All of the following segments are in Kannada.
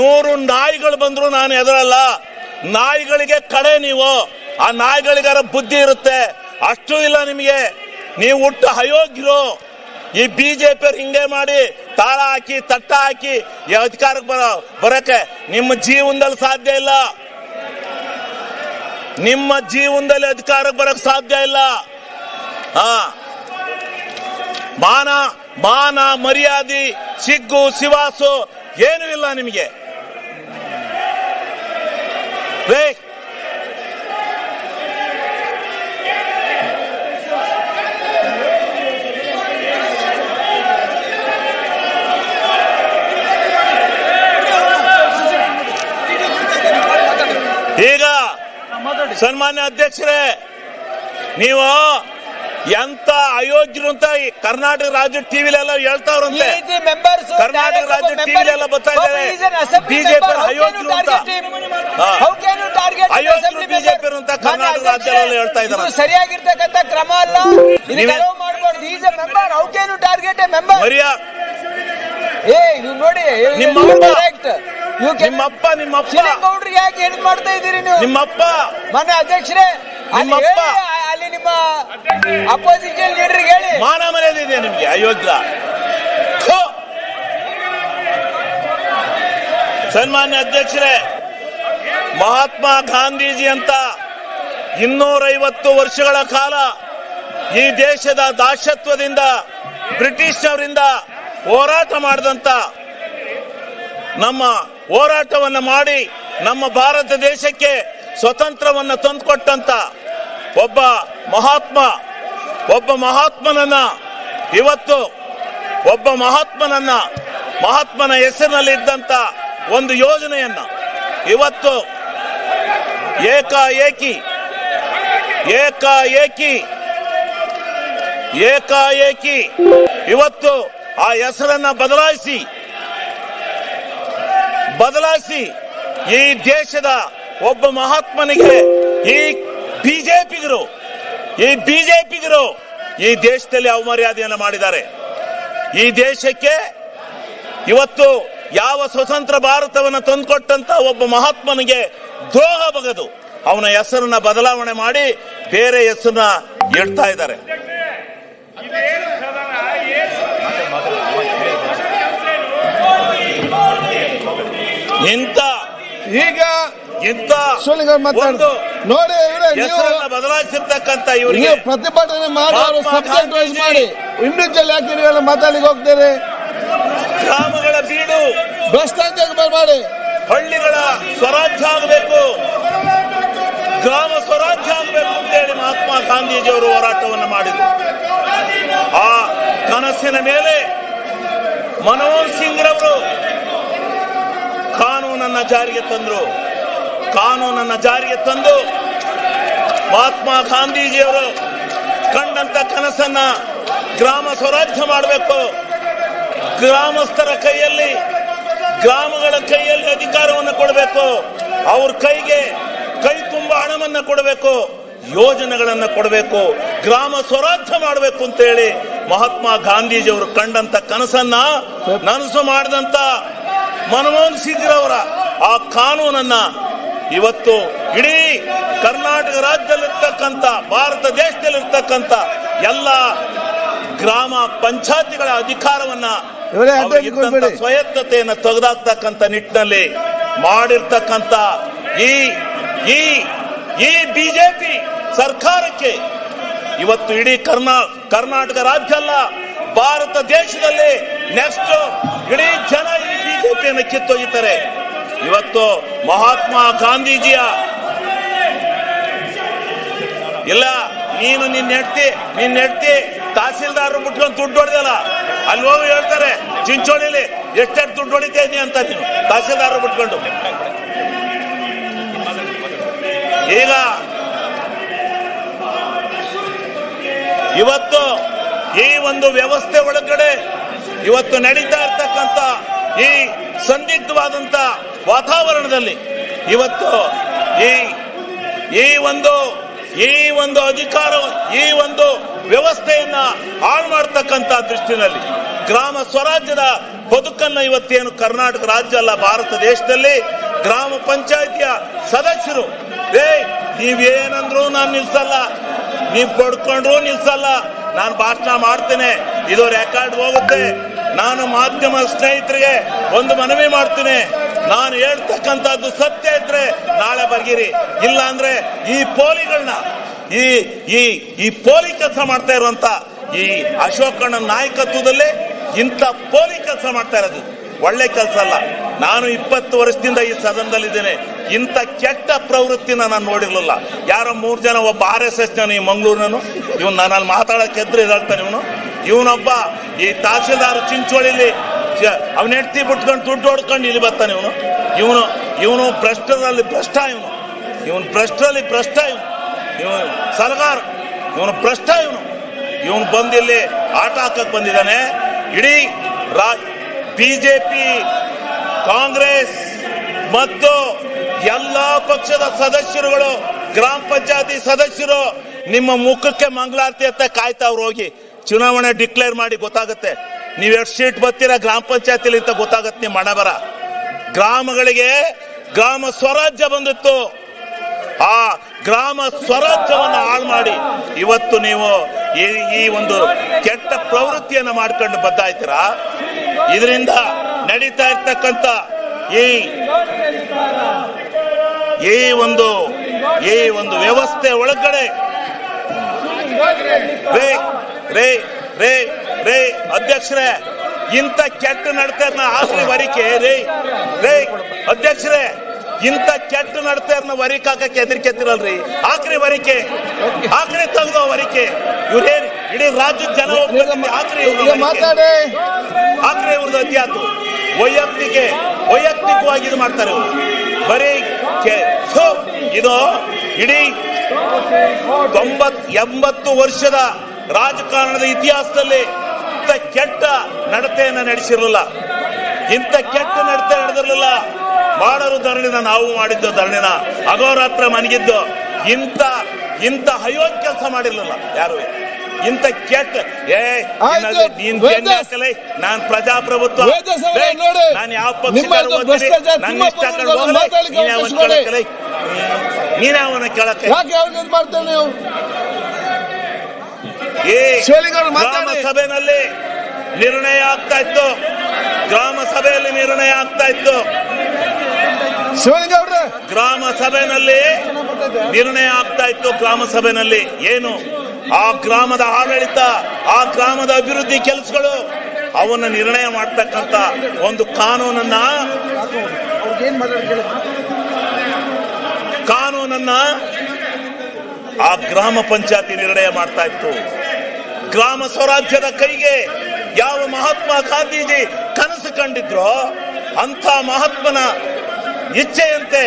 ನೂರು ನಾಯಿಗಳು ಬಂದ್ರು ನಾನು ಎದುರಲ್ಲ. ನಾಯಿಗಳಿಗೆ ಕಡೆ ನೀವು. ಆ ನಾಯಿಗಳಿಗಾರ ಬುದ್ಧಿ ಇರುತ್ತೆ. ಅಷ್ಟು ಇಲ್ಲ ನಿಮಗೆ. ನೀವು ಹುಟ್ಟು ಅಯೋಗ್ಯರು. ಈ ಬಿಜೆಪಿ ಹಿಂಗೆ ಮಾಡಿ ತಾಳ ಹಾಕಿ, ತಟ್ಟ ಹಾಕಿ ಅಧಿಕಾರಕ್ಕೆ ಬರೋ ಬರಕ್ಕೆ ನಿಮ್ಮ ಜೀವನದಲ್ಲಿ ಸಾಧ್ಯ ಇಲ್ಲ. ನಿಮ್ಮ ಜೀವನದಲ್ಲಿ ಅಧಿಕಾರಕ್ಕೆ ಬರಕ್ ಸಾಧ್ಯ ಇಲ್ಲ. ಹಾ. ಮಾನ ಮಾನ ಮರ್ಯಾದೆ, ಸಿಗ್ಗು, ಸಿವಾಸು ಏನೂ ಇಲ್ಲ ನಿಮಗೆ. ರೇ ಈಗ ಸನ್ಮಾನ್ಯ ಅಧ್ಯಕ್ಷರೇ ನೀವು ಎಂತ ಅಯೋಗ್ಯರು ಅಂತ ಈ ಕರ್ನಾಟಕ ರಾಜ್ಯ ಟಿವಿಲೆಲ್ಲ ಹೇಳ್ತಾವ್ರಂತೆ ಕರ್ನಾಟಕ ರಾಜ್ಯ ಟಿವಿಲೆಲ್ಲ ಬರ್ತಾ ಇದ್ದಾರೆ ಬಿಜೆಪಿ ಅಯೋಗ್ಯರು ಅಂತ. BJP member? ಅಂತ ಕರ್ನಾಟಕ ರಾಜ್ಯದಲ್ಲಿ ಹೇಳ್ತಾ ಇದ್ದಾರೆ. ಇದು ಸರಿಯಾಗಿರ್ತಕ್ಕಂಥ ಕ್ರಮ ಅಲ್ಲ. ಇದಕ್ಕೆ ಮಾಡಬಾರ್ದು is a member how can you target a member ಏ ನೀವು ನೋಡಿ ನಿಮ್ಮ. ಡೈರೆಕ್ಟ್ ಯು ನಿಮ್ಮಪ್ಪ ನಿಮ್ಮಪ್ಪ ಗೌಡ್ರಿಗೆ ಯಾಕೆ ಹಿಡಿದು ಮಾಡ್ತಾ ಇದ್ದೀರಿ ನೀವು? ನಿಮ್ಮಪ್ಪ ಮನೆ ಅಧ್ಯಕ್ಷರೇ ನಿಮ್ಮಪ್ಪ. ಅಲ್ಲಿ ನಿಮ್ಮ ಅಪೋಸಿಷನ್ ಲೀಡರ್ಗೆ ಹೇಳಿ. ಮಾನ ಮರ್ಯಾದೆ ಇದೆ ನಿಮ್ಗೆ ಅಯೋಧ್ಯ. ಸನ್ಮಾನ್ಯ ಅಧ್ಯಕ್ಷರೇ ಮಹಾತ್ಮ ಗಾಂಧೀಜಿ ಅಂತ ಇನ್ನೂರೈವತ್ತು ವರ್ಷಗಳ ಕಾಲ ಈ ದೇಶದ ದಾಶತ್ವದಿಂದ ಬ್ರಿಟಿಷ್ ಹೋರಾಟ ಮಾಡಿದಂತ ನಮ್ಮ ಹೋರಾಟವನ್ನು ಮಾಡಿ ನಮ್ಮ ಭಾರತ ದೇಶಕ್ಕೆ ಸ್ವತಂತ್ರವನ್ನ ತಂದುಕೊಟ್ಟಂತ ಒಬ್ಬ ಮಹಾತ್ಮ, ಒಬ್ಬ ಮಹಾತ್ಮನನ್ನ ಇವತ್ತು ಒಬ್ಬ ಮಹಾತ್ಮನನ್ನ ಮಹಾತ್ಮನ ಹೆಸರಿನಲ್ಲಿ ಇದ್ದಂತ ಒಂದು ಯೋಜನೆಯನ್ನ ಇವತ್ತು ಏಕಾಏಕಿ. ಏಕಾಏಕಿ. ಏಕಾಏಕಿ. ಇವತ್ತು ಆ ಹೆಸರನ್ನ ಬದಲಾಯಿಸಿ. ಬದಲಾಯಿಸಿ. ಈ ದೇಶದ ಒಬ್ಬ ಮಹಾತ್ಮನಿಗೆ ಈ ಬಿಜೆಪಿಗರು ಈ ಬಿಜೆಪಿಗರು ಈ ದೇಶದಲ್ಲಿ ಅವಮರ್ಯಾದೆಯನ್ನು ಮಾಡಿದ್ದಾರೆ. ಈ ದೇಶಕ್ಕೆ ಇವತ್ತು ಯಾವ ಸ್ವತಂತ್ರ ಭಾರತವನ್ನು ತಂದುಕೊಟ್ಟಂತ ಒಬ್ಬ ಮಹಾತ್ಮನಿಗೆ ದ್ರೋಹ ಬಗದು ಅವನ ಹೆಸರನ್ನ ಬದಲಾವಣೆ ಮಾಡಿ ಬೇರೆ ಹೆಸರನ್ನ ಇಡ್ತಾ ಇದ್ದಾರೆ. ಇಂಥ ಈಗ ಇಂಥ ಶಿವಲಿಂಗ ಮಾತಾಡ ಒಂದು ನೋಡಿ ಹೆಸರನ್ನ ಬದಲಾಯಿಸಿರ್ತಕ್ಕಂಥ ಇವರಿಗೆ ಪ್ರತಿಭಟನೆ ಮಾಡಿ ಇಂಡಿವಿಜುವಲ್ ಯಾಕೆ ಮಾತಾಡಲಿಕ್ಕೆ ಮಾತಾಡ್ಲಿಕ್ಕೆ ಹೋಗ್ತೀರಿ? ಗ್ರಾಮಗಳ ಬೀಡು ಭ್ರಷ್ಟಾಚಾರ ಮಾಡಿ? ಹಳ್ಳಿಗಳ ಸ್ವರಾಜ್ಯ ಆಗಬೇಕು. ಗ್ರಾಮ ಸ್ವರಾಜ್ಯ ಆಗಬೇಕು ಅಂತೇಳಿ ಮಹಾತ್ಮ ಗಾಂಧೀಜಿಯವರು ಹೋರಾಟವನ್ನು ಮಾಡಿದರು. ಆ ಕನಸಿನ ಮೇಲೆ ಮನಮೋಹನ್ ಸಿಂಗ್ ರವರು ಕಾನೂನನ್ನ ಜಾರಿಗೆ ತಂದರು. ಕಾನೂನನ್ನ ಜಾರಿಗೆ ತಂದು ಮಹಾತ್ಮ ಗಾಂಧೀಜಿಯವರು ಕಂಡಂತ ಕನಸನ್ನ ಗ್ರಾಮ ಸ್ವರಾಜ್ಯ ಮಾಡಬೇಕು. ಗ್ರಾಮಸ್ಥರ ಕೈಯಲ್ಲಿ, ಗ್ರಾಮಗಳ ಕೈಯಲ್ಲಿ ಅಧಿಕಾರವನ್ನು ಕೊಡಬೇಕು. ಅವ್ರ ಕೈಗೆ ಕೈ ತುಂಬ ಹಣವನ್ನು ಕೊಡಬೇಕು, ಯೋಜನೆಗಳನ್ನ ಕೊಡಬೇಕು, ಗ್ರಾಮ ಸ್ವರಾಜ್ಯ ಮಾಡಬೇಕು ಅಂತ ಹೇಳಿ ಮಹಾತ್ಮ ಗಾಂಧೀಜಿಯವರು ಕಂಡಂತ ಕನಸನ್ನ ನನಸು ಮಾಡಿದಂತ ಮನಮೋಹನ್ ಸಿಂಗ್ ರವರ ಆ ಕಾನೂನನ್ನ ಇವತ್ತು ಇಡೀ ಕರ್ನಾಟಕ ರಾಜ್ಯದಲ್ಲಿರ್ತಕ್ಕಂಥ, ಭಾರತ ದೇಶದಲ್ಲಿರ್ತಕ್ಕಂಥ ಎಲ್ಲ ಗ್ರಾಮ ಪಂಚಾಯತಿಗಳ ಅಧಿಕಾರವನ್ನ ಸ್ವಾಯತ್ತತೆಯನ್ನು ತೆಗೆದಾಕ್ತಕ್ಕಂಥ ನಿಟ್ಟಿನಲ್ಲಿ ಮಾಡಿರ್ತಕ್ಕಂಥ ಈ ಈ ಈ ಬಿಜೆಪಿ ಸರ್ಕಾರಕ್ಕೆ ಇವತ್ತು ಇಡೀ ಕರ್ನಾ ಕರ್ನಾಟಕ ರಾಜ್ಯ ಅಲ್ಲ ಭಾರತ ದೇಶದಲ್ಲಿ ನೆಕ್ಸ್ಟ್ ಇಡೀ ಜನ ಈ ಬಿಜೆಪಿಯನ್ನು ಕಿತ್ತೊಗಿತಾರೆ ಇವತ್ತು ಮಹಾತ್ಮ ಗಾಂಧೀಜಿಯ ಇಲ್ಲ ನೀನು ನಿನ್ನ ನಿನ್ನೆಡ್ತಿ ನಿನ್ನ ಹೆಂಡ್ತಿ ತಹಸೀಲ್ದಾರ್ ಮುಟ್ಕೊಂಡು ದುಡ್ಡು ಹೊಡೆದಲ್ಲ? ಅಲ್ಲಿ ಹೋಗಿ ಹೇಳ್ತಾರೆ, ಚಿಂಚೋಳಿಲಿ, ಎಷ್ಟೆಷ್ಟು ದುಡ್ಡು ಹೊಡಿತಾ ಅಂತ ನೀನು? ತಹಸೀಲ್ದಾರ್ ಮುಟ್ಕೊಂಡು. ಈಗ ಇವತ್ತು ಈ ಒಂದು ವ್ಯವಸ್ಥೆ ಒಳಗಡೆ ಇವತ್ತು ನಡೀತಾ ಇರ್ತಕ್ಕಂಥ ಈ ಸಂದಿಗ್ಧವಾದಂತ ವಾತಾವರಣದಲ್ಲಿ ಇವತ್ತು ಈ ಈ ಒಂದು ಈ ಒಂದು ಅಧಿಕಾರ, ಈ ಒಂದು ವ್ಯವಸ್ಥೆಯನ್ನ ಹಾಳು ಮಾಡ್ತಕ್ಕಂಥ ದೃಷ್ಟಿನಲ್ಲಿ ಗ್ರಾಮ ಸ್ವರಾಜ್ಯದ ಬದುಕನ್ನ ಇವತ್ತೇನು ಕರ್ನಾಟಕ ರಾಜ್ಯ ಅಲ್ಲ, ಭಾರತ ದೇಶದಲ್ಲಿ ಗ್ರಾಮ ಪಂಚಾಯಿತಿಯ ಸದಸ್ಯರು, ಏ, ನೀವೇನಂದ್ರು ನಾನು ನಿಲ್ಸಲ್ಲ, ನೀವ್ ಪಡ್ಕೊಂಡ್ರು ನಿಲ್ಸಲ್ಲ, ನಾನು ಭಾಷಣ ಮಾಡ್ತೇನೆ, ಇದು ರೆಕಾರ್ಡ್ ಹೋಗುತ್ತೆ, ನಾನು ಮಾಧ್ಯಮ ಸ್ನೇಹಿತರಿಗೆ ಒಂದು ಮನವಿ ಮಾಡ್ತೀನಿ, ನಾನು ಹೇಳ್ತಕ್ಕಂಥದ್ದು ಸತ್ಯ ಇದ್ರೆ ನಾಳೆ ಬರ್ಗಿರಿ ಇಲ್ಲ ಅಂದ್ರೆ ಈ ಪೋಲಿಗಳನ್ನ ಈ ಈ ಈ ಪೋಲಿ ಕೆಲಸ ಮಾಡ್ತಾ ಇರುವಂತ ಈ ಅಶೋಕಣ್ಣ ನಾಯಕತ್ವದಲ್ಲಿ ಇಂಥ ಪೋಲಿ ಕೆಲಸ ಮಾಡ್ತಾ ಇರೋದು. ಒಳ್ಳೆ ಕೆಲಸ ಅಲ್ಲ. ನಾನು ಇಪ್ಪತ್ತು ವರ್ಷದಿಂದ ಈ ಸದನದಲ್ಲಿದ್ದೇನೆ. ಇಂಥ ಕೆಟ್ಟ ಪ್ರವೃತ್ತಿನ ನಾನು ನೋಡಿರ್ಲಿಲ್ಲ. ಯಾರೋ ಮೂರು ಜನ ಒಬ್ಬ ಆರ್ ಎಸ್ ಎಸ್ ಜನ ಈ ಮಂಗಳೂರಿನನು ಇವನು ನನ್ನಲ್ಲಿ ಮಾತಾಡಕ್ಕೆ ಎದ್ರು ಇದಾಗ್ತಾನೆ ಇವನು. ಇವನೊಬ್ಬ ಈ ತಹಸೀಲ್ದಾರ್ ಚಿಂಚೋಳಿಲಿ ಅವನ ಹೆಂಡತಿ ಬಿಟ್ಕೊಂಡು ದುಡ್ಡು ಹೊಡ್ಕೊಂಡು ಇಲ್ಲಿ ಬರ್ತಾನೆ ಇವನು. ಇವನು ಇವನು ಭ್ರಷ್ಟದಲ್ಲಿ ಭ್ರಷ್ಟ ಇವನು. ಇವನು ಭ್ರಷ್ಟರಲ್ಲಿ ಭ್ರಷ್ಟ ಇವನು. ಸಲಗಾರ. ಇವನು ಭ್ರಷ್ಟ ಇವನು. ಇವನು ಬಂದಿಲ್ಲಿ ಆಟ ಹಾಕಕ್ ಬಂದಿದ್ದಾನೆ. ಇಡೀ ಬಿಜೆಪಿ, ಕಾಂಗ್ರೆಸ್ ಮತ್ತು ಎಲ್ಲಾ ಪಕ್ಷದ ಸದಸ್ಯರುಗಳು, ಗ್ರಾಮ ಪಂಚಾಯತಿ ಸದಸ್ಯರು ನಿಮ್ಮ ಮುಖಕ್ಕೆ ಮಂಗಳಾರತಿ ಅಂತ ಕಾಯ್ತಾವ್ರು ಹೋಗಿ ಚುನಾವಣೆ ಡಿಕ್ಲೇರ್ ಮಾಡಿ ಗೊತ್ತಾಗುತ್ತೆ. ನೀವ್ ಎಷ್ಟು ಸೀಟ್ ಬರ್ತೀರಾ ಗ್ರಾಮ ಪಂಚಾಯತಿಲಿ ಅಂತ ಗೊತ್ತಾಗತ್ತೆ ನಿಮ್ಮ ಮಣಬರ ಬರ ಗ್ರಾಮಗಳಿಗೆ ಗ್ರಾಮ ಸ್ವರಾಜ್ಯ ಬಂದಿತ್ತು. ಆ ಗ್ರಾಮ ಸ್ವರಾಜ್ಯವನ್ನು ಹಾಳು ಮಾಡಿ ಇವತ್ತು ನೀವು ಈ ಒಂದು ಕೆಟ್ಟ ಪ್ರವೃತ್ತಿಯನ್ನು ಮಾಡ್ಕೊಂಡು ಬದ್ದಾಯ್ತೀರಾ? ಇದರಿಂದ ನಡೀತಾ ಇರ್ತಕ್ಕಂಥ ಈ ಈ ಒಂದು ಈ ಒಂದು ವ್ಯವಸ್ಥೆ ಒಳಗಡೆ ರೇ ರೇ ರೇ ರೇ, ಅಧ್ಯಕ್ಷರೇ, ಇಂಥ ಕೆಟ್ಟ ನಡತೆಯನ್ನ ಆಸರಿ ವರಿಕೆ ರೇ ರೇ, ಅಧ್ಯಕ್ಷರೇ ಇಂಥ ಕೆಟ್ಟ ನಡತೆಯನ್ನ ವರಿಕೆ ಹಾಕಕ್ಕೆ ಹೆದರಿಕೆತ್ತಿರಲ್ರಿ ಆಕ್ರಿ ವರಿಕೆ. ಆಕ್ರಿ ತೆಗೆದು ವರಿಕೆ. ಇವ್ರೇನ್ ಇಡೀ ರಾಜ್ಯದ ಜನ ಆಕ್ರಿ ಇವ್ರದ್ದು. ಮಾತಾಡಿ. ಆಕ್ರಿ ಇವ್ರದ್ದು ಅತ್ಯಾತು ವೈಯಕ್ತಿಕ ವೈಯಕ್ತಿಕವಾಗಿ ಇದು ಮಾಡ್ತಾರೆ ಇವ್ರು. ಬರೀ ಕೆ- ಥು, ಇದು ಇಡೀ ತೊಂಬತ್ ಎಂಬತ್ತು ವರ್ಷದ ರಾಜಕಾರಣದ ಇತಿಹಾಸದಲ್ಲಿ ಇಂಥ ಕೆಟ್ಟ ನಡತೆಯನ್ನ ನಡೆಸಿರಲಿಲ್ಲ. ಇಂಥ ಕೆಟ್ಟ ನಡತೆ ನಡೆದಿರಲಿಲ್ಲ. ಮಾಡರು ಧರಣಿನ ನಾವು ಮಾಡಿದ್ದು ಧರಣಿನ. ಅಗೋರಾತ್ರ ಮನಗಿದ್ದು ಇಂತ ಇಂಥ ಅಯೋಗ್ಯ ಕೆಲಸ ಮಾಡಿರ್ಲಿಲ್ಲ ಯಾರು? ಇಂತ ಕೆಟ್ಟ ಏ. ನೀನ್ ಹಾಕಲೇ ನಾನ್ ಪ್ರಜಾಪ್ರಭುತ್ವ. ನಾನ್ ಯಾವ ಪಕ್ಷ ನನ್ನ ಇಷ್ಟ ನೀನ. ನೀನೇ ಅವನ ಕೆಳಕ್ಕೆ? ಇದು ಈ ಶಿವಲಿಂಗವ್ರು ಗ್ರಾಮ ಮಾತಾಡಿ. ಸಭೆಯಲ್ಲಿ ನಿರ್ಣಯ ಆಗ್ತಾ ಇತ್ತು. ಗ್ರಾಮ ಸಭೆಯಲ್ಲಿ ನಿರ್ಣಯ ಆಗ್ತಾ ಇತ್ತು. ಗ್ರಾಮ ಸಭೆಯಲ್ಲಿ ನಿರ್ಣಯ ಆಗ್ತಾ ಇತ್ತು ಗ್ರಾಮ ಸಭೆಯಲ್ಲಿ ಏನು? ಆ ಗ್ರಾಮದ ಆಡಳಿತ ಆ ಗ್ರಾಮದ ಅಭಿವೃದ್ಧಿ ಕೆಲಸಗಳು ಅವನ್ನ ನಿರ್ಣಯ ಮಾಡ್ತಕ್ಕಂತ ಒಂದು ಕಾನೂನನ್ನ ಕಾನೂನನ್ನ ಆ ಗ್ರಾಮ ಪಂಚಾಯತಿ ನಿರ್ಣಯ ಮಾಡ್ತಾ ಇತ್ತು. ಗ್ರಾಮ ಸ್ವರಾಜ್ಯದ ಕೈಗೆ ಯಾವ ಮಹಾತ್ಮ ಗಾಂಧೀಜಿ ಕನಸು ಕಂಡಿದ್ರೋ ಅಂತ ಮಹಾತ್ಮನ ಇಚ್ಛೆಯಂತೆ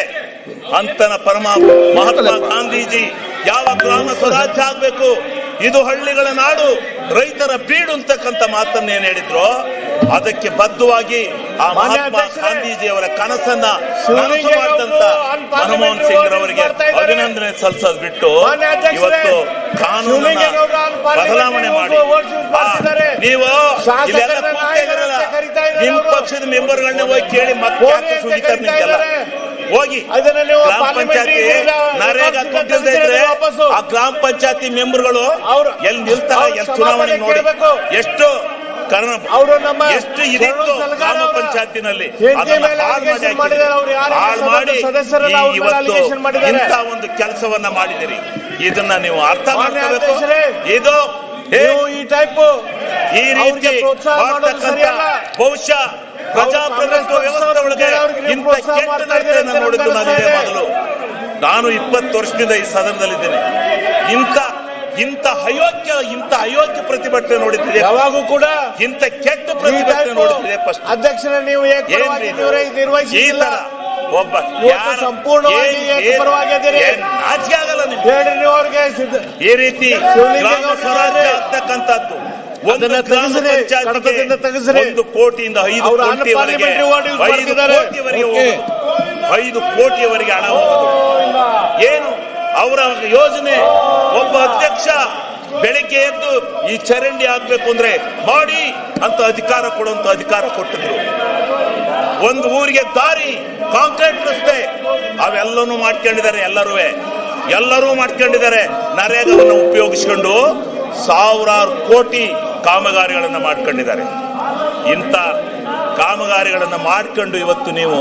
ಅಂತನ ಪರಮ ಮಹಾತ್ಮ ಗಾಂಧೀಜಿ ಯಾವ ಗ್ರಾಮ ಸ್ವರಾಜ್ಯ ಆಗ್ಬೇಕು ಇದು ಹಳ್ಳಿಗಳ ನಾಡು ರೈತರ ಬೀಡು ಅಂತಕ್ಕಂಥ ಮಾತನ್ನ ಏನ್ ಹೇಳಿದ್ರು ಅದಕ್ಕೆ ಬದ್ಧವಾಗಿ ಆ ಮಹಾತ್ಮ ಗಾಂಧೀಜಿಯವರ ಕನಸನ್ನ ಮನಮೋಹನ್ ಸಿಂಗ್ ಅವರಿಗೆ ಅಭಿನಂದನೆ ಸಲ್ಲಿಸೋದು ಬಿಟ್ಟು ಇವತ್ತು ಕಾನೂನನ್ನ ಬದಲಾವಣೆ ಮಾಡಿ ನೀವು. ನಿಮ್ ಪಕ್ಷದ ಮೆಂಬರ್ಗಳನ್ನ ಹೋಗಿ ಕೇಳಿ ಮತ್ತೆ ಯಾಕೆ ಸುಳಿತಾರೆ ನಿಮ್ಗೆಲ್ಲ ಹೋಗಿ. ಗ್ರಾಮ ಪಂಚಾಯತಿ ನರೇಗಾ ದುಡ್ಡಿಲ್ದೇ ಇದ್ರೆ. ಆ ಗ್ರಾಮ ಪಂಚಾಯತಿ ಮೆಂಬರ್ಗಳು ಅವರು ಎಲ್ಲಿ ನಿಲ್ತಾರೆ ಎಷ್ಟು ಎಲ್ಲಿ ಚುನಾವಣೆ ನೋಡಿ ಎಷ್ಟು ಕಾರಣ ಅವರು ನಮ್ಮ ಎಷ್ಟು ಇದಿತ್ತು ಗ್ರಾಮ ಪಂಚಾಯತಿನಲ್ಲಿ? ಹಾಳು ಮಾಡಿ ಇವತ್ತು ಇಂಥ ಒಂದು ಕೆಲಸವನ್ನ ಮಾಡಿದಿರಿ ಇದನ್ನ ನೀವು ಅರ್ಥ ಮಾಡ್ಕೋಬೇಕು. ಇದು ಈ ಟೈಪ್ ಈ ರೀತಿ ಬಹುಶಃ ಪ್ರಜಾಪ್ರಭುತ್ವ ಕಾಂಗ್ರೆಸ್ ವ್ಯವಸ್ಥೆ ಒಳಗೆ ಇಂಥ ಕೆಟ್ಟ ನಡತೆಯನ್ನು ನೋಡಿದ್ದು ಮೊದಲು ನಾನು ಇಪ್ಪತ್ತು ವರ್ಷದಿಂದ ಈ ಸದನದಲ್ಲಿದ್ದೇನೆ. ಇಂಥ ಇಂಥ ಅಯೋಗ್ಯ ಇಂಥ ಅಯೋಗ್ಯ ಪ್ರತಿಭಟನೆ ನೋಡಿದ್ರೆ ಯಾವಾಗೂ ಕೂಡ ಇಂಥ ಕೆಟ್ಟ ಪ್ರತಿಭಟನೆ ನೋಡಿದ್ರೆ ಅಧ್ಯಕ್ಷ ಫಸ್ಟ್. ಅಧ್ಯಕ್ಷರ ನೀವು ಈ ತರ ಒಬ್ಬ ಸಂಪೂರ್ಣವಾಗಿ ನಾಚಿಕೆ ಹೇಳ್ರಿ ನೀವು ಅವ್ರಿಗೆ ಈ ರೀತಿ ಗ್ರಾಮ ಸ್ವರಾಜ್ಯ ಆಗ್ತಕ್ಕಂಥದ್ದು. ಒಂದು ಗ್ರಾಮ ಪಂಚಾಯತ್ಗೆ ಒಂದು ಕೋಟಿಯಿಂದ ಐದು ಕೋಟಿವರೆಗೆ ಐದು. ಕೋಟಿವರೆಗೆ ಐದು ಕೋಟಿಯವರೆಗೆ ಹಣ ಹೋಗೋದು ಏನು? ಅವರ ಯೋಜನೆ ಒಬ್ಬ ಅಧ್ಯಕ್ಷ ಬೆಳಿಗ್ಗೆ ಎದ್ದು ಈ ಚರಂಡಿ ಆಗ್ಬೇಕು ಅಂದ್ರೆ ಮಾಡಿ ಅಂತ ಅಧಿಕಾರ ಕೊಡುವಂತ ಅಧಿಕಾರ ಕೊಟ್ಟಿದ್ರು. ಒಂದು ಊರಿಗೆ ದಾರಿ ಕಾಂಕ್ರೀಟ್ ರಸ್ತೆ ಅವೆಲ್ಲನೂ ಮಾಡ್ಕೊಂಡಿದ್ದಾರೆ ಎಲ್ಲರೂ. ಎಲ್ಲರೂ ಮಾಡ್ಕೊಂಡಿದ್ದಾರೆ. ನರೇಗಾವನ್ನು ಉಪಯೋಗಿಸಿಕೊಂಡು ಸಾವಿರಾರು ಕೋಟಿ ಕಾಮಗಾರಿಗಳನ್ನು ಮಾಡ್ಕೊಂಡಿದ್ದಾರೆ. ಇಂಥ ಕಾಮಗಾರಿಗಳನ್ನು ಮಾಡ್ಕೊಂಡು ಇವತ್ತು ನೀವು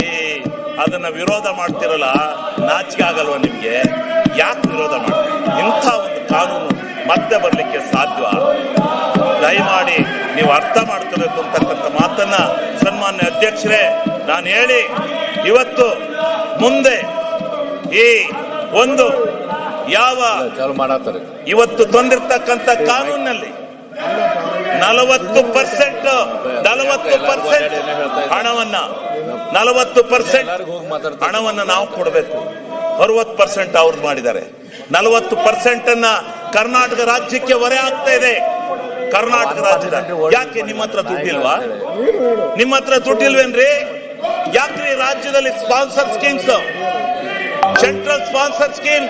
ಈ ಅದನ್ನು ವಿರೋಧ ಮಾಡ್ತಿರಲ್ಲ, ನಾಚಿಕೆ ಆಗಲ್ವ ನಿಮಗೆ? ಯಾಕೆ ವಿರೋಧ ಮಾಡ್ತೀರಿ? ಇಂಥ ಒಂದು ಕಾನೂನು ಮತ್ತೆ ಬರಲಿಕ್ಕೆ ಸಾಧ್ಯ ದಯಮಾಡಿ ನೀವು ಅರ್ಥ ಮಾಡ್ಕೋಬೇಕು ಅಂತಕ್ಕಂಥ ಮಾತನ್ನ ಸನ್ಮಾನ್ಯ ಅಧ್ಯಕ್ಷರೇ, ನಾನು ಹೇಳಿ, ಇವತ್ತು ಮುಂದೆ ಈ ಒಂದು ಯಾವ ಇವತ್ತು ತಂದಿರ್ತಕ್ಕಂಥ ಕಾನೂನಿನಲ್ಲಿ ನಲವತ್ತು ಪರ್ಸೆಂಟ್ ನಲವತ್ತು ಪರ್ಸೆಂಟ್ ಹಣವನ್ನ, ನಲವತ್ತು ಪರ್ಸೆಂಟ್ ಹಣವನ್ನ ನಾವು ಕೊಡಬೇಕು. ಅರವತ್ತು ಪರ್ಸೆಂಟ್ ಅವ್ರು ಮಾಡಿದ್ದಾರೆ. ನಲವತ್ತು ಪರ್ಸೆಂಟ್ ಅನ್ನ ಕರ್ನಾಟಕ ರಾಜ್ಯಕ್ಕೆ ಹೊರೆ ಆಗ್ತಾ ಇದೆ. ಕರ್ನಾಟಕ ರಾಜ್ಯದ. ಯಾಕೆ ನಿಮ್ಮ ಹತ್ರ ದುಡ್ಡಿಲ್ವಾ? ನಿಮ್ಮ ಹತ್ರ ದುಡ್ಡಿಲ್ವೇನ್ರಿ? ಯಾಕ್ರಿ ರಾಜ್ಯದಲ್ಲಿ sponsor schemes central sponsor scheme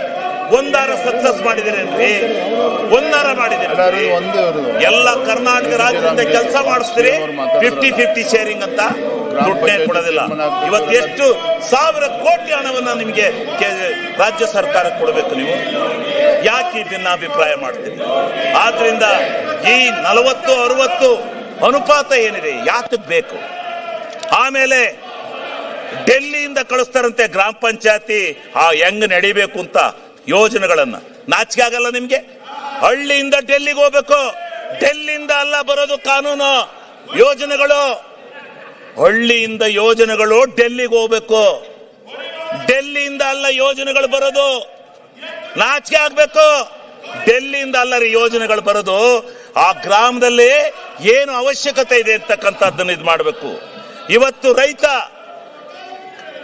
ಒಂದಾರ success ಮಾಡಿದಿರೇನ್ರಿ ಒಂದಾರ ಮಾಡಿದಿರಿ ಎಲ್ಲ ಕರ್ನಾಟಕ ರಾಜ್ಯದಿಂದ ಕೆಲಸ ಮಾಡಿಸ್ತೀರಿ. ಫಿಫ್ಟಿ ಫಿಫ್ಟಿ ಶೇರಿಂಗ್ ಅಂತ. ದುಡ್ಡೇ ಕೊಡೋದಿಲ್ಲ. ಇವತ್ತು ಎಷ್ಟು ಸಾವಿರ ಕೋಟಿ ಹಣವನ್ನ ನಿಮಗೆ ರಾಜ್ಯ ಸರ್ಕಾರ ಕೊಡಬೇಕು ನೀವು? ಯಾಕೆ ಇದನ್ನ ಅಭಿಪ್ರಾಯ ಮಾಡ್ತೀರಿ? ಆದ್ರಿಂದ ಈ ನಲವತ್ತು ಅರವತ್ತು ಅನುಪಾತ ಏನಿದೆ? ಯಾತಕ್ಕೆ ಬೇಕು? ಆಮೇಲೆ ಡೆಲ್ಲಿಯಿಂದ ಕಳಿಸ್ತಾರಂತೆ ಗ್ರಾಮ ಪಂಚಾಯತಿ, ಆ ಹೆಂಗ್ ನಡಿಬೇಕು ಅಂತ ಯೋಜನೆಗಳನ್ನ. ನಾಚಿಕೆ ಆಗಲ್ಲ ನಿಮ್ಗೆ? ಹಳ್ಳಿಯಿಂದ ಡೆಲ್ಲಿಗೆ ಹೋಗ್ಬೇಕು. ಡೆಲ್ಲಿಯಿಂದ ಅಲ್ಲ ಬರೋದು ಕಾನೂನು. ಯೋಜನೆಗಳು. ಹಳ್ಳಿಯಿಂದ ಯೋಜನೆಗಳು ಡೆಲ್ಲಿಗೆ ಹೋಗ್ಬೇಕು. ಡೆಲ್ಲಿಯಿಂದ ಅಲ್ಲ ಯೋಜನೆಗಳು ಬರೋದು. ನಾಚಿಕೆ ಆಗ್ಬೇಕು. ಡೆಲ್ಲಿಯಿಂದ ಅಲ್ಲ ರೀ ಯೋಜನೆಗಳು ಬರೋದು. ಆ ಗ್ರಾಮದಲ್ಲಿ ಏನು ಅವಶ್ಯಕತೆ ಇದೆ ಅಂತಕ್ಕಂಥದ್ದನ್ನು ಇದು ಮಾಡಬೇಕು. ಇವತ್ತು ರೈತ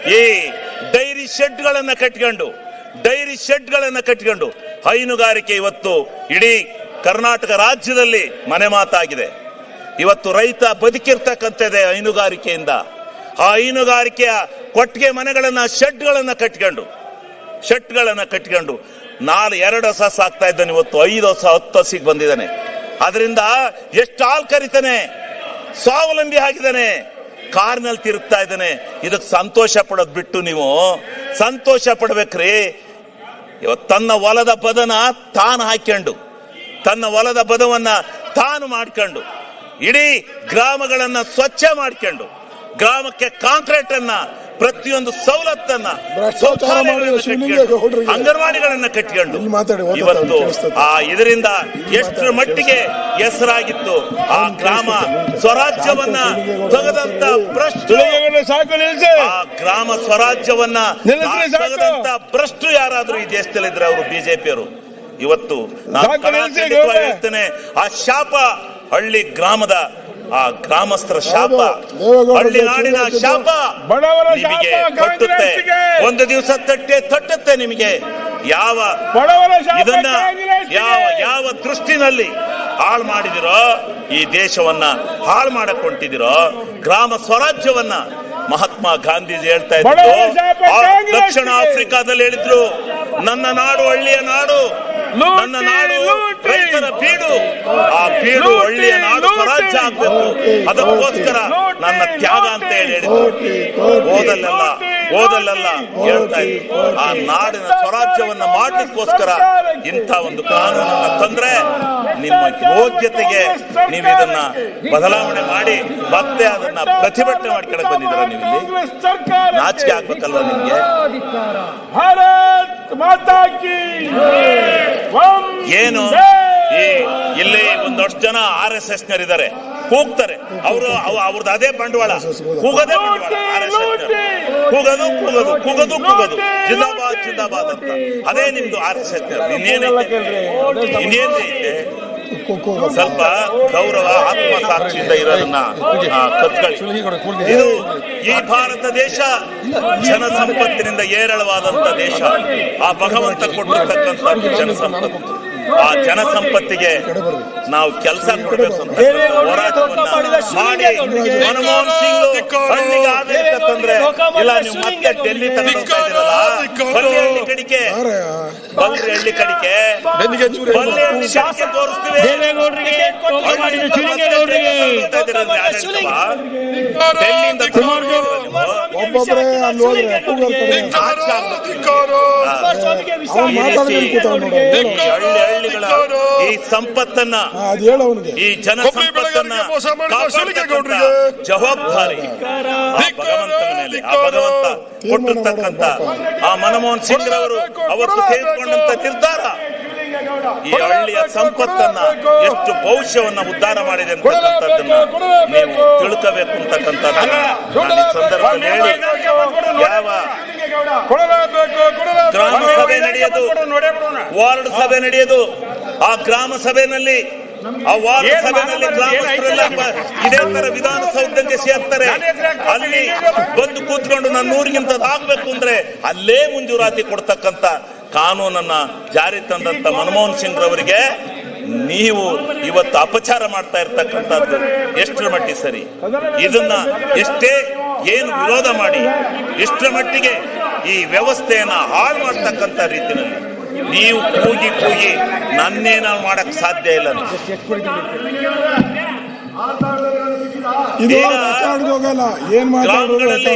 ಈ ಡೈರಿ ಶೆಡ್ಗಳನ್ನ ಕಟ್ಕೊಂಡು, ಡೈರಿ ಶೆಡ್ಗಳನ್ನ ಕಟ್ಕೊಂಡು ಹೈನುಗಾರಿಕೆ ಇವತ್ತು ಇಡೀ ಕರ್ನಾಟಕ ರಾಜ್ಯದಲ್ಲಿ ಮನೆ ಮಾತಾಗಿದೆ. ಇವತ್ತು ರೈತ ಬದುಕಿರ್ತಕ್ಕಂಥದ್ದೇ ಹೈನುಗಾರಿಕೆಯಿಂದ. ಆ ಹೈನುಗಾರಿಕೆಯ ಕೊಟ್ಟಿಗೆ ಮನೆಗಳನ್ನ ಶೆಡ್ಗಳನ್ನ ಕಟ್ಕೊಂಡು, ಶೆಡ್ಗಳನ್ನು ಕಟ್ಕೊಂಡು ನಾಲ್ ಎರಡು ಹೊಸ ಸಾಕ್ತಾ ಇದ್ದಾನೆ, ಇವತ್ತು ಐದು ಹೊಸ, ಹತ್ತು ಹಸಿಗೆ ಬಂದಿದ್ದಾನೆ. ಅದರಿಂದ ಎಷ್ಟು ಹಾಲು ಕರಿತಾನೆ ಸ್ವಾವಲಂಬಿ ಆಗಿದ್ದಾನೆ. ಕಾರ್ನಲ್ಲಿ ತಿರುಗ್ತಾ ಇದ್ದಾನೆ. ಇದಕ್ಕೆ ಸಂತೋಷ ಪಡೋದು ಬಿಟ್ಟು ನೀವು. ಸಂತೋಷ ಪಡ್ಬೇಕ್ರಿ. ಇವತ್ತು ತನ್ನ ಹೊಲದ ಬದನ ತಾನು ಹಾಕ್ಕೊಂಡು ತನ್ನ ಹೊಲದ ಬದವನ್ನ ತಾನು ಮಾಡ್ಕೊಂಡು. ಇಡೀ ಗ್ರಾಮಗಳನ್ನ ಸ್ವಚ್ಛ ಮಾಡ್ಕೊಂಡು. ಗ್ರಾಮಕ್ಕೆ ಕಾಂಕ್ರೀಟ್ ಅನ್ನ ಪ್ರತಿಯೊಂದು ಸವಲತ್ತನ್ನ ಅಂಗನವಾಡಿಗಳನ್ನ ಓದ್ತಾ ಇವತ್ತು. ಆ ಇದರಿಂದ ಎಷ್ಟರ ಮಟ್ಟಿಗೆ ಹೆಸರಾಗಿತ್ತು? ಆ ಗ್ರಾಮ ಸ್ವರಾಜ್ಯವನ್ನ ತೆಗೆದಂತ ಭ್ರಷ್ಟು ಆ ಗ್ರಾಮ ಸ್ವರಾಜ್ಯವನ್ನ. ತೆಗೆದಂತ ಭ್ರಷ್ಟು ಯಾರಾದ್ರೂ ಈ ದೇಶದಲ್ಲಿದ್ರೆ ಅವರು ಬಿಜೆಪಿಯವರು? ಇವತ್ತು ನಾನು. ಹೇಳ್ತೇನೆ ಆ ಶಾಪ ಹಳ್ಳಿ ಗ್ರಾಮದ ಆ ಗ್ರಾಮಸ್ಥರ ಶಾಪ ಹಳ್ಳಿ ನಾಡಿನ ಶಾಪ ಬಡವರ ನಿಮಗೆ ಶಾಪ ತಟ್ಟುತ್ತೆ ಒಂದು ದಿವಸ ತಟ್ಟೆ ತಟ್ಟುತ್ತೆ ನಿಮಗೆ. ಯಾವ ಬಡವರ ಶಾಪ ಇದನ್ನ ಯಾವ ಯಾವ ದೃಷ್ಟಿನಲ್ಲಿ ಹಾಳು ಮಾಡಿದಿರೋ ಈ ದೇಶವನ್ನ ಹಾಳು ಮಾಡಕ್ ಹೊಂಟಿದಿರೋ ಗ್ರಾಮ ಸ್ವರಾಜ್ಯವನ್ನ ಮಹಾತ್ಮ ಗಾಂಧೀಜಿ ಹೇಳ್ತಾ ಇದ್ರು. ದಕ್ಷಿಣ ಆಫ್ರಿಕಾದಲ್ಲಿ ಹೇಳಿದ್ರು ನನ್ನ ನಾಡು ಹಳ್ಳಿಯ ನಾಡು ನನ್ನ ನಾಡು. ರೈತರ ಬೀಡು ಆ ಬೀಡು ಹಳ್ಳಿಯ ನಾಡು ಸ್ವರಾಜ್ಯ. ಆಗ್ಬೇಕು. ಅದಕ್ಕೋಸ್ಕರ ನನ್ನ ತ್ಯಾಗ ಅಂತ ಹೇಳಿ ಓದಲ್ಲೆಲ್ಲ ಓದಲ್ಲೆಲ್ಲ ಹೇಳ್ತಾ ಇದ್ರು. ಆ ನಾಡಿನ ಸ್ವರಾಜ್ಯವನ್ನ ಮಾಡಲಿಕ್ಕೋಸ್ಕರ ಇಂಥ ಒಂದು ಕಾನೂನನ್ನ ತಂದ್ರೆ ನಿಮ್ಮ ಯೋಗ್ಯತೆಗೆ ನೀವು ಇದನ್ನ ಬದಲಾವಣೆ ಮಾಡಿ ಮತ್ತೆ ಅದನ್ನ ಪ್ರತಿಭಟನೆ ಮಾಡ್ಕೊಳಕ್ ಬಂದಿದ್ದೀರಾ ನೀವು ಇಲ್ಲಿ? ನಾಚಿಕೆ ಆಗ್ಬೇಕಲ್ವಾ ನಿಮ್ಗೆ? ಏನು? ಇಲ್ಲಿ ಒಂದಷ್ಟು ಜನ ಆರ್ ಎಸ್ ಎಸ್ ನರಿದ್ದಾರೆ ಕೂಗ್ತಾರೆ ಅವರು ಅವ್ರದ್ದು ಅದೇ ಬಂಡವಾಳ. ಕೂಗದೇ ಬಂಡವಾಳ. ಕೂಗದು ಕೂಗದು ಕೂಗದು ಕೂಗದು. ಜಿಂದಾಬಾದ್ ಜಿಂದಾಬಾದ್ ಅಂತ. ಅದೇ ನಿಮ್ದು ಆರ್ ಎಸ್ ಎಸ್ ಇನ್ನೇನೈತೆ ಸ್ವಲ್ಪ ಗೌರವ ಆತ್ಮಸಾಕ್ಷಿಯಿಂದ ಇರೋದನ್ನ ಕತ್ಕೊಳ್ಳಿ ಇದು ಈ ಭಾರತ ದೇಶ ಜನ ಸಂಪತ್ತಿನಿಂದ ಏರಳವಾದಂತ ದೇಶ. ಆ ಭಗವಂತ ಕೊಟ್ಟಿರ್ತಕ್ಕಂಥ ಜನ ಸಂಪತ್ತು ಆ ಜನಸಂಪತ್ತಿಗೆ ನಾವು ಕೆಲಸ ಕೊಡಬೇಕು ಅಂತ ಹೋರಾಟವನ್ನ ಮಾಡಿ. ಮನಮೋಹನ್ ಸಿಂಗ್ ತಂದ್ರೆ. ಇಲ್ಲ ನೀವು ಮತ್ತೆ ಡೆಲ್ಲಿ ತಗೊಂಡು ಕಡಿಕೆ. ಯಾರಯ್ಯ? ಬಲ್ರಿ ಹಳ್ಳಿ ಕಡಿಕೆ. ತೋರಿಸ್ತೀವಿ. ಒಬ್ಬೊಬ್ಬರೇ ಅಲ್ಲಿ ಹೋದ್ರೆ ಕೂತಾವ ನೋಡು ಹಳ್ಳಿಗಳ ಈ ಸಂಪತ್ತನ್ನ ಹಾ, ಅದ್ ಹೇಳು ಈ ಜನ ಸಂಪತ್ತನ್ನ ಜವಾಬ್ದಾರಿ. ಕೊಟ್ಟಿರ್ತಕ್ಕಂತ ಭಗವಂತನ ಮೇಲೆ ಆ ಭಗವಂತ ಕೊಟ್ಟಿರ್ತಕ್ಕಂಥ ಆ ಮನಮೋಹನ್ ಸಿಂಗ್ ಅವರು ಅವತ್ತು ತೆಗೆದುಕೊಂಡಂತ ನಿರ್ಧಾರ. ಈ ಹಳ್ಳಿಯ ಸಂಪತ್ತನ್ನ ಎಷ್ಟು ಭವಿಷ್ಯವನ್ನ ಉದ್ಧಾರ ಮಾಡಿದೆ ಅಂತಕ್ಕಂಥದ್ದನ್ನ ನೀವು ತಿಳ್ಕೋಬೇಕು ಅಂತಕ್ಕಂಥದ್ದನ್ನ ನಾನು ಈ ಸಂದರ್ಭದಲ್ಲಿ ಹೇಳಿ. ಯಾವ ಗ್ರಾಮ ಸಭೆ ನಡೆಯೋದು. ವಾರ್ಡ್ ಸಭೆ ನಡೆಯೋದು. ಆ ಗ್ರಾಮ ಸಭೆನಲ್ಲಿ ಆ ವಾರ್ಡ್ ಸಭೆನಲ್ಲಿ ಗ್ರಾಮಸ್ಥರೆಲ್ಲ ಇದೇ ತರ ವಿಧಾನಸೌಧಕ್ಕೆ ಸೇರ್ತಾರೆ. ಅಲ್ಲಿ ಬಂದು ಕೂತ್ಕೊಂಡು ನನ್ನ ಊರಿಗಿಂತ ಆಗ್ಬೇಕು ಅಂದ್ರೆ ಅಲ್ಲೇ ಮುಂಜೂರಾತಿ ಕೊಡ್ತಕ್ಕಂತ ಕಾನೂನನ್ನ ಜಾರಿ ತಂದಂತ ಮನಮೋಹನ್ ಸಿಂಗ್ ರವರಿಗೆ ನೀವು ಇವತ್ತು ಅಪಚಾರ ಮಾಡ್ತಾ ಇರ್ತಕ್ಕಂಥದ್ದು ಎಷ್ಟರ ಮಟ್ಟಿಗೆ ಸರಿ? ಇದನ್ನ ಎಷ್ಟೇ ಏನು ವಿರೋಧ ಮಾಡಿ, ಎಷ್ಟರ ಮಟ್ಟಿಗೆ ಈ ವ್ಯವಸ್ಥೆಯನ್ನ ಹಾಳು ಮಾಡ್ತಕ್ಕಂಥ ರೀತಿಯಲ್ಲಿ ನೀವು ಕೂಗಿ ಕೂಗಿ ನನ್ನೇನ ಮಾಡಕ್ ಸಾಧ್ಯ ಇಲ್ಲ. ಇದು ಈಗ ಹೋಗಲ್ಲ ಏನ್ ಮಾತಾಡೋದು ಗ್ರಾಮಗಳಲ್ಲಿ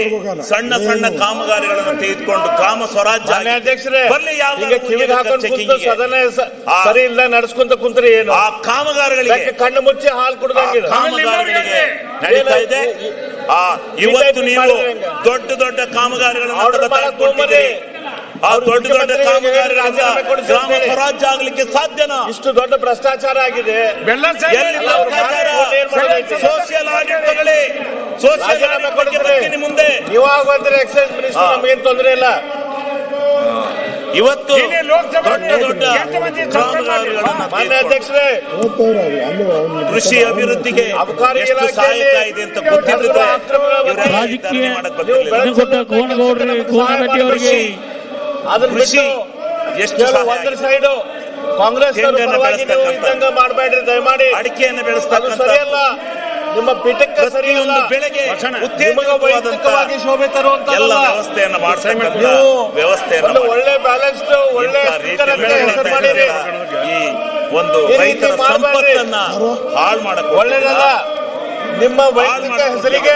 ಸಣ್ಣ ಸಣ್ಣ? ಕಾಮಗಾರಿಗಳನ್ನು ತೆಗೆದುಕೊಂಡು ಗ್ರಾಮ ಸ್ವರಾಜ್ಯ ಅಧ್ಯಕ್ಷರೇ ಬರ್ಲಿ ಯಾವ ಸದನ ಸರಿ ಇಲ್ಲ ನಡ್ಸ್ಕೊಂತ ಕುಂತ್ರೆ ಏನು? ಆ ಕಾಮಗಾರಿಗಳಿಗೆ ಯಾಕೆ ಕಣ್ಣು ಮುಚ್ಚಿ ಹಾಲು ಕುಡಿದಂಗೆ ಕಾಮಗಾರಿಗಳಿಗೆ ನಡೀತಾ ಇದೆ. ಆ ಇವತ್ತು ನೀವು ದೊಡ್ಡ ದೊಡ್ಡ ಕಾಮಗಾರಿಗಳನ್ನು ಆ ಅವ್ರು ದೊಡ್ಡ ದೊಡ್ಡ ಕಾಮಗಾರಿಗಳಿಂದ ಗ್ರಾಮ. ಸ್ವರಾಜ್ಯ ಆಗ್ಲಿಕ್ಕೆ ಸಾಧ್ಯನಾ? ಇಷ್ಟು ದೊಡ್ಡ ಭ್ರಷ್ಟಾಚಾರ ಆಗಿದೆ. ಸೋಷಿಯಲ್ ಆಡಿಟ್ ತಗೊಳ್ಳಿ ಸೋಷಿಯಲ್ ಆಡಿಟ್ ಬಗ್ಗೆ ಮುಂದೆ ನೀವು ಬಂದ್ರೆ ಎಕ್ಸೈಸ್ ಮಿನಿಸ್ಟರ್ ನಮಗೇನು ತೊಂದರೆ ಇಲ್ಲ. ಇವತ್ತು ದೊಡ್ಡ ದೊಡ್ಡ ಅಧ್ಯಕ್ಷರೇ. ಕೃಷಿ ಅಭಿವೃದ್ಧಿಗೆ ಸಹಾಯಕ ಇದೆ ಅಂತ ಗೊತ್ತಿದ್ರೆ ಅದನ್ನು ಬಿಟ್ಟು ಎಷ್ಟು ಒಂದ್ರ ಸೈಡ್ ಕಾಂಗ್ರೆಸ್. ಇದ್ದಂಗ ಮಾಡಬೇಡ್ರಿ ದಯಮಾಡಿ ಅಡಿಕೆಯನ್ನು ಬೆಳೆಸ್ತಾರೆ ಸರಿಯಲ್ಲ ನಿಮ್ಮ ಪೀಠಕ್ಕೆ ಸರಿ ಒಂದು ಬೆಳೆಗೆ ವೈಯಕ್ತಿಕವಾಗಿ ಶೋಭೆ ತರುವಂತ ಎಲ್ಲ ವ್ಯವಸ್ಥೆಯನ್ನು ಮಾಡ್ತಕ್ಕಂಥ ವ್ಯವಸ್ಥೆಯನ್ನ ಮಾಡಿ. ಒಳ್ಳೆ ಬ್ಯಾಲೆನ್ಸ್ಡ್ ಒಳ್ಳೆ ಮಾಡಿರಿ ಈ ಒಂದು ರೈತರ. ಸಂಪತ್ತನ್ನ ಹಾಳು ಮಾಡಕ್ ಒಳ್ಳೇದಲ್ಲ ನಿಮ್ಮ ವೈಯಕ್ತಿಕ? ಹೆಸರಿಗೆ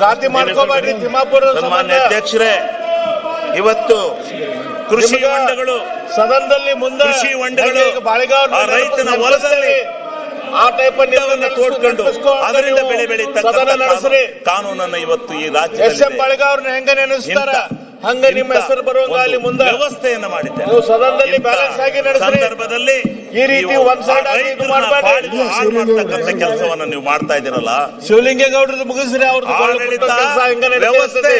ಗಾತಿ ಮಾಡ್ಕೋಬೇಡಿ ತಿಮ್ಮಾಪುರ ಸನ್ಮಾನ್ಯ ಅಧ್ಯಕ್ಷರೇ ಇವತ್ತು ಕೃಷಿ ಹೊಂಡಗಳು ಸದನದಲ್ಲಿ ಮುಂದೆ ಕೃಷಿ ಹೊಂಡಗಳು ರೈತನ ಹೊಲದಲ್ಲಿ ಆ ಟೈಪ್ ತೋಡ್ಕೊಂಡು ಅದರಿಂದ ಬೆಳೆ ಬೆಳೀತಕ್ಕಂಥ ಕಾನೂನನ್ನು ನಡೆಸ್ರಿ. ಕಾನೂನು- ಕಾನೂನನ್ನ ಇವತ್ತು ಈ ಎಸ್ ಎಂ ರಾಜ್ಯದಲ್ಲಿ ಬಾಳೆಗಾವ್ರನ್ನ ಹೆಂಗ ನೆನೆಸ್ತಾರ? ಹಂಗ ನಿಮ್ಮ ಹೆಸರು ಬರುವಾಗ ಅಲ್ಲಿ ಮುಂದೆ. ವ್ಯವಸ್ಥೆಯನ್ನ ಮಾಡಿದ್ದೆ ನೀವು ಸದನದಲ್ಲಿ ಬ್ಯಾಲೆನ್ಸ್ ಆಗಿ ನಡೆಸ್ರಿ. ಸಂದರ್ಭದಲ್ಲಿ ಈ ರೀತಿ ಒಂದು ಹಾಳು ಮಾಡ್ತಕ್ಕಂಥ ಕೆಲಸವನ್ನ ನೀವು ಮಾಡ್ತಾ ಇದ್ದೀರಲ್ಲ. ಶಿವಲಿಂಗೇಗೌಡರದ್ದು ಮುಗಿಸ್ರಿ ಅವ್ರದ್ದು ಆಡಳಿತ ವ್ಯವಸ್ಥೆ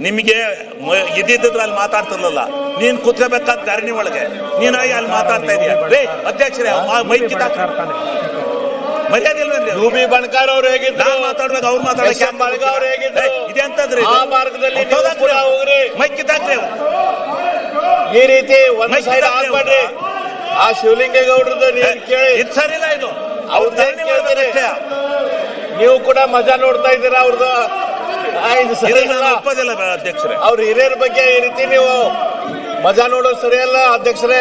ನಿಮಗೆ ಮ- ಇದ್ದಿದ್ರೆ ಅಲ್ಲಿ ಮಾತಾಡ್ತಿರ್ಲಿಲ್ಲ. ನೀನ್ ಕುತ್ಕೋಬೇಕಾದ ಧರಣಿ ಒಳಗೆ. ನೀನಾಗಿ ಅಲ್ಲಿ ಮಾತಾಡ್ತಾ ಇದೀಯ. ರೇ ಅಧ್ಯಕ್ಷರೇ ಮೈಕ್ ಮರ್ಯಾದೆ ಇಲ್ವೇನ್ರಿ ಯು ಬಿ ಬಣಕಾರ್ ಅವ್ರು ಹೇಗಿದ್ರು? ನಾನು ಮಾತಾಡ್ಬೇಕು ಅವ್ರು ಎಂ ಬಾಳ್ಗಾವ್ ಅವ್ರು ಹೇಗಿದ್ರು? ಇದೆ? ಅಂತಂದ್ರಿ ಆ ಮಾರ್ಗದಲ್ಲಿ ಹೋಗ್ರಿ. ಮೈಕ್ ಕಿತ್ತಾಕ್ರಿ ಈ ರೀತಿ ಒಂದ್ ಸೈಡ್ ಆಗ್ಬೇಡ್ರಿ. ಆ ಶಿವಲಿಂಗೇಗೌಡರದ್ದು ನೀವು ಕೇಳಿ. ಇದು ಸರಿಯಲ್ಲ ಇದು? ಅವ್ರು ಧರಣಿ ನೀವು ಕೂಡ ಮಜಾ ನೋಡ್ತಾ ಇದ್ದೀರಾ ಅವ್ರದ್ದು? ಒಪ್ಪೋದಿಲ್ಲ ಅಧ್ಯಕ್ಷರೇ. ಅವ್ರ ಹಿರಿಯರ ಬಗ್ಗೆ ಈ ರೀತಿ ನೀವು ಮಜಾ ನೋಡೋದು ಸರಿಯಲ್ಲ ಅಧ್ಯಕ್ಷರೇ?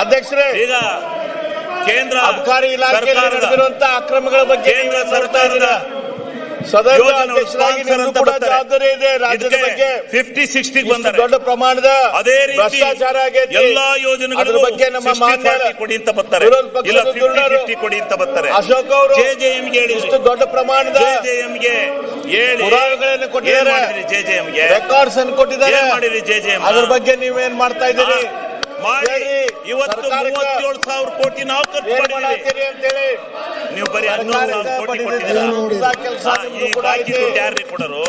ಅಧ್ಯಕ್ಷರೇ ಈಗ ಕೇಂದ್ರ ಅಬಕಾರಿ ಇಲಾಖೆ ನಡೆದಿರುವಂತಹ ಅಕ್ರಮಗಳ ಬಗ್ಗೆ ಕೇಂದ್ರ ಸರ್ಕಾರದ ಫಿಫ್ಟಿ ಸಿಕ್ಸ್ಟಿ ದೊಡ್ಡ ಪ್ರಮಾಣದ ಅದೇ ರೀತಿ ಎಲ್ಲಾ ಯೋಜನೆಗಳ ಬಗ್ಗೆ ನಮ್ಮ 60 ಮಾನ್ಯ 40 ಕೊಡಿ ಅಂತ ಬರ್ತಾರೆ. ಇಲ್ಲ ಫಿಫ್ಟಿ ಕೊಡಿ ಅಂತ ಬರ್ತಾರೆ. ಅಶೋಕ್ ಅವರು ಜೆ ಜೆ ಎಂ ಹೇಳಿ. ಇಷ್ಟು ದೊಡ್ಡ ಪ್ರಮಾಣದ ಜೆಜೆಎಂಗೆ ಹೇಳಿ. ಪುರಾವೆಗಳನ್ನು ಕೊಟ್ಟಿದ್ದಾರೆ. ಜೆಜೆಎಂಗೆ ರೆಕಾರ್ಡ್ಸ್ ಅನ್ನು ಕೊಟ್ಟಿದ್ದಾರೆ. ಮಾಡಿರಿ ಮಾಡಿದ್ರಿ ಜೆ ಜೆ ಎಂ ಅದ್ರ ಬಗ್ಗೆ ನೀವೇನ್ ಮಾಡ್ತಾ ಇದ್ದೀರಿ? ಮಾಡಿ ಇವತ್ತು ಮೂವತ್ತೇಳು ಸಾವಿರ ಕೋಟಿ ನಾವು ಖರ್ಚು ಮಾಡಿದ್ದೀವಿ. ನೀವು ಬರೀ ಹನ್ನೊಂದು ಸಾವಿರ ಕೋಟಿ ಕೊಟ್ಟಿದ್ದೀರಾ? ಈ ಬಾಕಿ. ದುಡ್ಡು ಯಾರ್ರಿ ಕೊಡೋರು?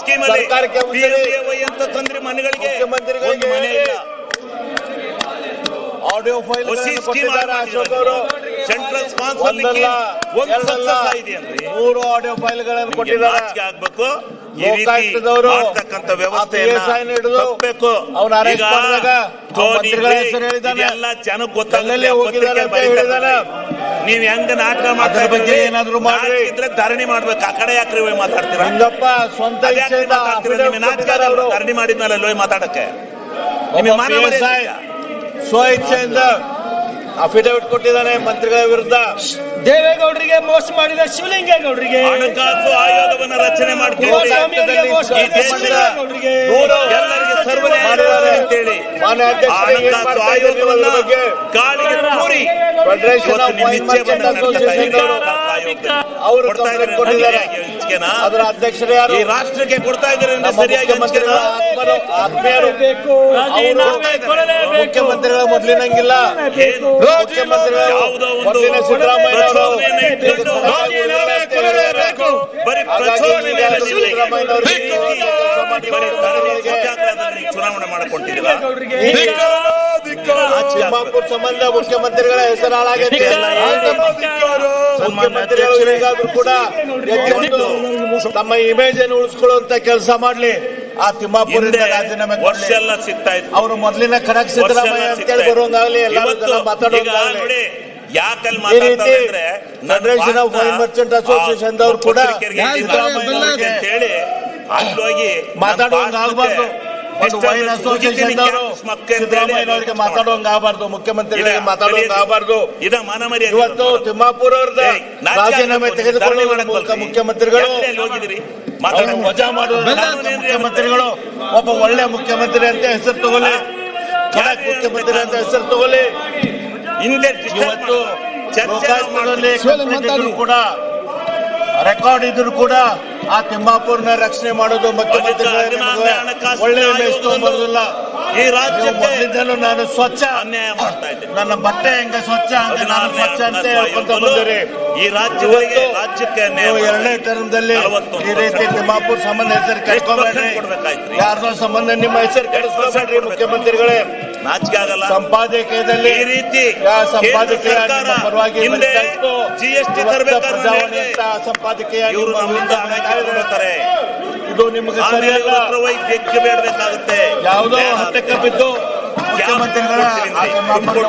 ಸ್ಕೀಮ್ ಅಲ್ಲಿ ಒಂದ್ಸರಿ ಅಂತ ತಂದ್ರೆ ಮನೆಗಳಿಗೆ ಒಂದು ಮನೆ ಇಲ್ಲ. ಆಡಿಯೋ ಫೈಲ್ ಸ್ಕೀಮ್ ಅಶೋಕ್ ಅವರು. ಸೆಂಟ್ರಲ್ ಸ್ಪಾನ್ಸರ್ ಒಂದು ಸಕ್ಸಸ್ ಆಗಿದೆ ಮೂರು ಆಡಿಯೋ ಫೈಲ್ಗಳನ್ನು ಕೊಟ್ಟಿದ್ದಾರೆ. ಆಗ್ಬೇಕು. ಮಾಡ್ತಕ್ಕಂಥ ವ್ಯವಸ್ಥೆಯನ್ನ ತಪ್ಪಬೇಕು. ಈಗ. ಇದೆಲ್ಲ ಜನಕ್ಕೆ ಗೊತ್ತಾಗಲ್ಲ ಎಲ್ಲೆಲ್ಲಿ ಹೋಗಿದ್ದಾರೆ ಅಂತ ಹೇಳಿದಾನೆ. ನೀವ್ ಹೆಂಗ ನಾಟಕ ಮಾಡ್ತಾ ಬಗ್ಗೆ ಏನಾದ್ರು ಮಾಡಿ ಧರಣಿ ಮಾಡ್ಬೇಕು. ಆ ಕಡೆ ಯಾಕ್ರಿ ಮಾತಾಡ್ತೀರಾ? ಹಂಗಪ್ಪ ಸ್ವಂತ ನಾಟಕ. ಧರಣಿ ಮಾಡಿದ್ಮೇಲೆ ಹೋಗಿ ಮಾತಾಡಕ್ಕೆ. ಮಾನ ಮರ್ಯಾದೆ ಅಫಿಡವಿಟ್ ಕೊಟ್ಟಿದ್ದಾನೆ ಮಂತ್ರಿಗಳ ವಿರುದ್ಧ. ದೇವೇಗೌಡರಿಗೆ ಮೋಸ ಮಾಡಿದ ಶಿವಲಿಂಗೇಗೌಡರಿಗೆ. ಹಣಕಾಸು ಆಯೋಗವನ್ನು ರಚನೆ ಮಾಡ್ತೀವಿ ಅವರು ಕೊಟ್ಟಿದ್ದಾರೆ. ಹಂಚಿಕೆನಾ? ಅದರ ಅಧ್ಯಕ್ಷರೇ ಯಾರು? ಈ ರಾಷ್ಟ್ರಕ್ಕೆ ಕೊಡ್ತಾ ಇದ್ದೀರಿ ಅಂದ್ರೆ ಸರಿಯಾಗಿ ಮುಖ್ಯಮಂತ್ರಿಗಳ ಹಂಚಿಕೆನಾ? ಆತ್ಮರು ಬೇಕು ರಾಜೀನಾಮೆ ಕೊಡಲೇಬೇಕು. ಮುಖ್ಯಮಂತ್ರಿಗಳ ಮೊದಲಿನಂಗಿಲ್ಲ. ಏನು? ಮುಖ್ಯಮಂತ್ರಿಗಳು ಯಾವುದೋ ಒಂದು. ಬರೀ ಪ್ರಚೋದನೆ ಚುನಾವಣೆ ಮಾಡಿಕೊಂಡಿದ್ದೀರಾ ತಿಮ್ಮಾಪುರ್ ಸಂಬಂಧ ಮುಖ್ಯಮಂತ್ರಿಗಳ ಹೆಸರು ಹಾಳಾಗೈತೆ ಮುಖ್ಯಮಂತ್ರಿಗಳು ಈಗಾದ್ರೂ ಕೂಡ ತಮ್ಮ ಇಮೇಜ್ ಅನ್ನು ಉಳಿಸ್ಕೊಳ್ಳುವಂತ ಕೆಲಸ ಮಾಡ್ಲಿ. ಆ ತಿಮ್ಮಾಪುರ ರಾಜೀನಾಮೆ ವರ್ಷ ಎಲ್ಲ ಸಿಗ್ತಾ ಇತ್ತು. ಅವರು ಮೊದಲಿನ ಖಡಕ್ ಸಿದ್ದರಾಮಯ್ಯ ಅಂತೇಳಿ ಬರುವಂಗಾಗ್ಲಿ ಎಲ್ಲರೂ ನೋಡಿ ಯಾಕಲ್ಲಿ ಮಾತಾಡ್ತಾರೆ ಅಂದ್ರೆ federation of wine merchant association ದವರು ಕೂಡ ಸಿದ್ದರಾಮಯ್ಯ ಅಂತ ಹೇಳಿ ಅಲ್ಲೋಗಿ ಮಾತಾಡುವಂಗ ಆಗಬಾರ್ದು ಒಂದು ವೈನ್ ಅಸೋಸಿಯೇಷನ್ ಮಾತಾಡುವಂಗ ಆಗಬಾರ್ದು ಮುಖ್ಯಮಂತ್ರಿಗಳಿಗೆ ಮಾತಾಡೋಂಗ್ ಆಗಬಾರ್ದು ಇದ ಮಾನಮರಿ ಇವತ್ತು ತಿಮ್ಮಾಪುರ ಅವ್ರದ ರಾಜೀನಾಮೆ ತೆಗೆದುಕೊಳ್ಳುವ ಮೂಲಕ ಮುಖ್ಯಮಂತ್ರಿಗಳು ವಜಾ ಮಾಡುವ ಮುಖ್ಯಮಂತ್ರಿಗಳು ಒಬ್ಬ ಒಳ್ಳೆ ಮುಖ್ಯಮಂತ್ರಿ ಅಂತ ಹೆಸರು ತಗೊಳ್ಳಿ ಮುಖ್ಯಮಂತ್ರಿ ಅಂತ ಹೆಸರು ತಗೊಳ್ಳಿ ಹಿಂದೆ ಇವತ್ತು. ಕೂಡ ರೆಕಾರ್ಡ್ ಇದ್ರು ಕೂಡ ಆ ತಿಮ್ಮಾಪುರ್ನ ರಕ್ಷಣೆ ಮಾಡೋದು ಮುಖ್ಯಮಂತ್ರಿ ಒಳ್ಳೆ ಈ ರಾಜ್ಯದಿಂದಲೂ ನಾನು ಸ್ವಚ್ಛ. ಅನ್ಯಾಯ ಮಾಡ್ತಾ ಇದ್ದೇನೆ. ನನ್ನ ಬಟ್ಟೆ ಹೆಂಗ ಸ್ವಚ್ಛ ಅಂದ್ರೆ ನಾನು ಸ್ವಚ್ಛ ಅಂತ ಹೇಳ್ಕೊಂತ ಬಂದಿರಿ. ಈ ರಾಜ್ಯಗಳಿಗೆ ರಾಜ್ಯಕ್ಕೆ ನೀವು ಎರಡನೇ ತರಂದಲ್ಲಿ ಟರ್ಮ್ದಲ್ಲಿ ಈ ರೀತಿ ತಿಮ್ಮಾಪುರ್ ಸಂಬಂಧ ಹೆಸರು ಕೊಡ್ಬೇಕಾಯ್ತ್ರಿ? ಯಾರ್ದೋ ಸಂಬಂಧ ನಿಮ್ಮ ಹೆಸರು ಕೆಡಿಸ್ಕೊಬೇಡ್ರಿ ಮುಖ್ಯಮಂತ್ರಿಗಳೇ. ನಾಚಿಕೆ ಆಗಲ್ಲ ಸಂಪಾದಕೀಯದಲ್ಲಿ ಈ ರೀತಿ ಸರ್ಕಾರ ಹಿಂದೆ ಜಿಎಸ್ಟಿ ತರಬೇಕಾದ್ರೆ ಸಂಪಾದಕೀಯ ಇವರು ನಮ್ಮಿಂದ. ಇದ್ದಾರೆ. ಇದು ನಿಮಗೆ ಸರಿಯಲ್ಲ ಹೋಗಿ ಬೇಡಬೇಕಾಗುತ್ತೆ ಯಾವುದೋ ಹತ್ತಕ್ಕೆ ಬಿದ್ದು ಮುಖ್ಯಮಂತ್ರಿಗಳ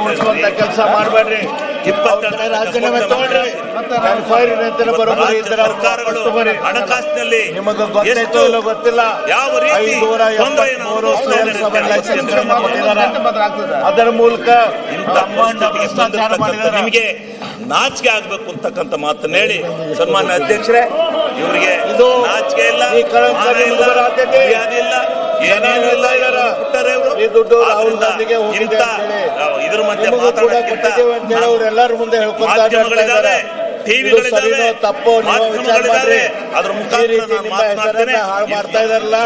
ಉಳಿಸುವಂತ ಕೆಲಸ ಮಾಡಬೇಡ್ರಿ. ರಾಜೀನಾಮೆ ತಗೊಳ್ರಿ. ಸರ್ಕಾರಗಳು ಹಣಕಾಸಿನಲ್ಲಿ ನಿಮಗೆ ಗೊತ್ತಾಯ್ತೋ ಎಷ್ಟು ಗೊತ್ತಿಲ್ಲ. ಯಾವ ರೀತಿ ಅದರ ಮೂಲಕ ನಿಮಗೆ ನಾಚಿಕೆ ಆಗ್ಬೇಕು ಅಂತಕ್ಕಂಥ ಮಾತನ್ನ ಹೇಳಿ. ಸನ್ಮಾನ್ಯ ಅಧ್ಯಕ್ಷರೇ ಇವರಿಗೆ ಇದು ನಾಚಿಕೆ ಇಲ್ಲ ಇಲ್ಲ. ಇಲ್ಲ ಏನೇನು ಇಲ್ಲ ದುಡ್ಡು ರಾಹುಲ್ ಗಾಂಧಿಗೆ ಹೋಗಿದೆ ಇದ್ರ ಮಧ್ಯೆ ಮಾತಾಡೋಕ್ಕಿಂತ ಮುಂದೆ ಟಿವಿಗಳಿದ್ದಾವೆ ತಪ್ಪೋ ಮಾಧ್ಯಮಗಳಿದ್ದಾವೆ ಅದ್ರ ಮುಖಾಂತರ ಹಾಳು ಮಾಡ್ತಾ ಇದಾರಲ್ಲ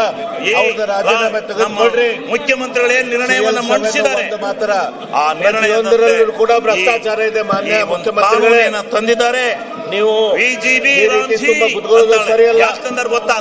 ರಾಜೀನಾಮೆ ಮುಖ್ಯಮಂತ್ರಿಗಳು ಏನ್ ನಿರ್ಣಯವನ್ನ ಮಂಡಿಸಿದ್ದಾರೆ? ಮಾತ್ರ ಆ ನಿರ್ಣಯದಲ್ಲೂ ಕೂಡ ಭ್ರಷ್ಟಾಚಾರ ಇದೆ ಮಾನ್ಯ ಮುಖ್ಯಮಂತ್ರಿಗಳೇ. ತಂದಿದ್ದಾರೆ. ನೀವು ಬಿಜೆಪಿ ತುಂಬಾ ಕುತ್ಕೊಳ್ಳೋದು ಸರಿಯಲ್ಲ. ಯಾಕಂದ್ರೆ ಗೊತ್ತಾ